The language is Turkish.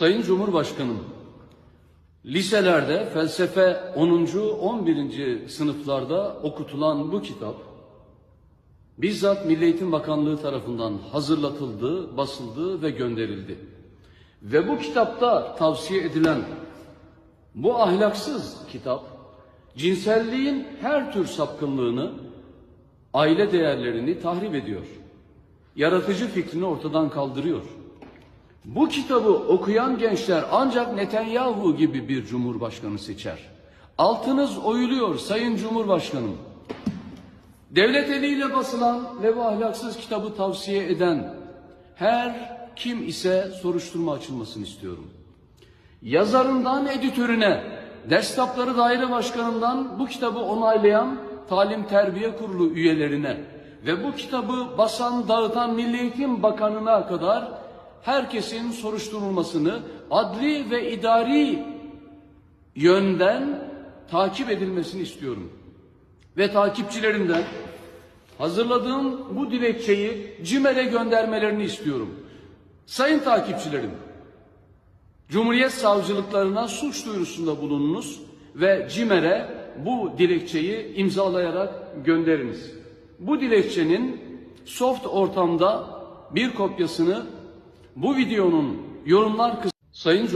Sayın Cumhurbaşkanım, liselerde felsefe 10. 11. sınıflarda okutulan bu kitap bizzat Milli Eğitim Bakanlığı tarafından hazırlatıldı, basıldı ve gönderildi. Ve bu kitapta tavsiye edilen bu ahlaksız kitap cinselliğin her tür sapkınlığını, aile değerlerini tahrip ediyor. Yaratıcı fikrini ortadan kaldırıyor. Bu kitabı okuyan gençler ancak Netanyahu gibi bir cumhurbaşkanı seçer. Altınız oyuluyor Sayın Cumhurbaşkanım. Devlet eliyle basılan ve bu ahlaksız kitabı tavsiye eden her kim ise soruşturma açılmasını istiyorum. Yazarından editörüne, ders kitapları daire başkanından bu kitabı onaylayan Talim Terbiye Kurulu üyelerine ve bu kitabı basan, dağıtan Milli Eğitim Bakanı'na kadar herkesin soruşturulmasını adli ve idari yönden takip edilmesini istiyorum. Ve takipçilerimden hazırladığım bu dilekçeyi CİMER'e göndermelerini istiyorum. Sayın takipçilerim, Cumhuriyet savcılıklarına suç duyurusunda bulununuz ve CİMER'e bu dilekçeyi imzalayarak gönderiniz. Bu dilekçenin soft ortamda bir kopyasını bu videonun yorumlar kısmı Sayın